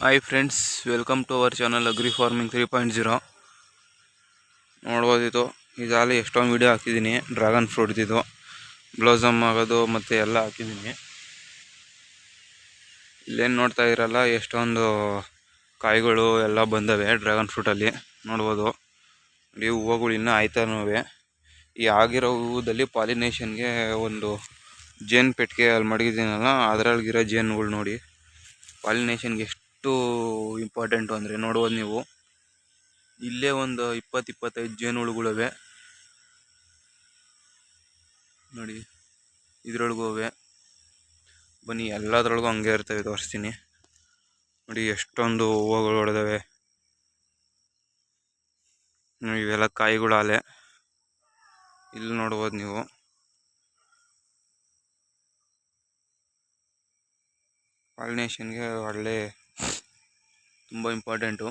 Hi friends welcome to our channel agri farming three point zero ನೋಡ್ಬೋದಿತ್ತು ಈಗಾಗಲೇ ಎಷ್ಟೊಂದು video ಹಾಕಿದ್ದೀನಿ dragon ಫ್ರೂಟ್ದಿದ್ದು blossom ಆಗೋದು ಮತ್ತು ಎಲ್ಲ ಹಾಕಿದ್ದೀನಿ. ಇಲ್ಲೇನು ನೋಡ್ತಾ ಇರಲ್ಲ, ಎಷ್ಟೊಂದು ಕಾಯಿಗಳು ಎಲ್ಲ ಬಂದವೆ ಡ್ರ್ಯಾಗನ್ ಫ್ರೂಟಲ್ಲಿ ನೋಡ್ಬೋದು ಈ ಹೂವುಗಳು ಇನ್ನೂ ಆಯ್ತಾನೂ ಈ ಆಗಿರೋ ಹೂವದಲ್ಲಿ ಪಾಲಿನೇಷನ್ಗೆ ಒಂದು ಜೇನು ಪೆಟ್ಟಿಗೆ ಅಲ್ಲಿ ಮಡಗಿದ್ದೀನಲ್ಲ, ಅದರಲ್ಲಿರೋ ಜೇನುಗಳು ನೋಡಿ. ಪಾಲಿನೇಷನ್ಗೆ ಎಷ್ಟು ಇಂಪಾರ್ಟೆಂಟು ಅಂದರೆ ನೋಡ್ಬೋದು ನೀವು. ಇಲ್ಲೇ ಒಂದು ಇಪ್ಪತ್ತು, ಇಪ್ಪತ್ತೈದು ಜೇನುಹುಳುಗಳಿವೆ ನೋಡಿ, ಇದರೊಳಗೂ ಅವೆ ಬನ್ನಿ, ಎಲ್ಲದರೊಳಗೂ ಹಂಗೆ ಇರ್ತವೆ ತೋರಿಸ್ತೀನಿ. ನೋಡಿ, ಎಷ್ಟೊಂದು ಹೂವುಗಳು ಹೊಡೆದವೆ. ಇವೆಲ್ಲ ಕಾಯಿಗಳು ಆಲೆ. ಇಲ್ಲಿ ನೋಡ್ಬೋದು ನೀವು. ಪಾಲಿನೇಷನ್ಗೆ ಒಳ್ಳೆ ತುಂಬ ಇಂಪಾರ್ಟೆಂಟು.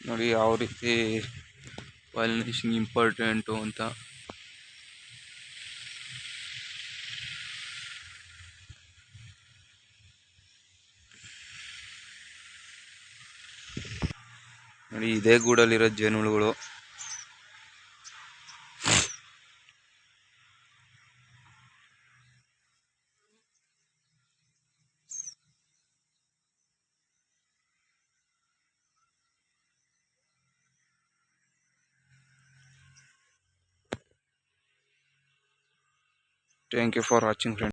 ನೋಡಿ ಯಾವ ರೀತಿ ಪಾಲಿನೇಷನ್ ಇಂಪಾರ್ಟೆಂಟು ಅಂತ. ನೋಡಿ ಇದೇ ಗೂಡಲ್ಲಿರೋ ಜೇನುಹುಳುಗಳು thank you for watching friend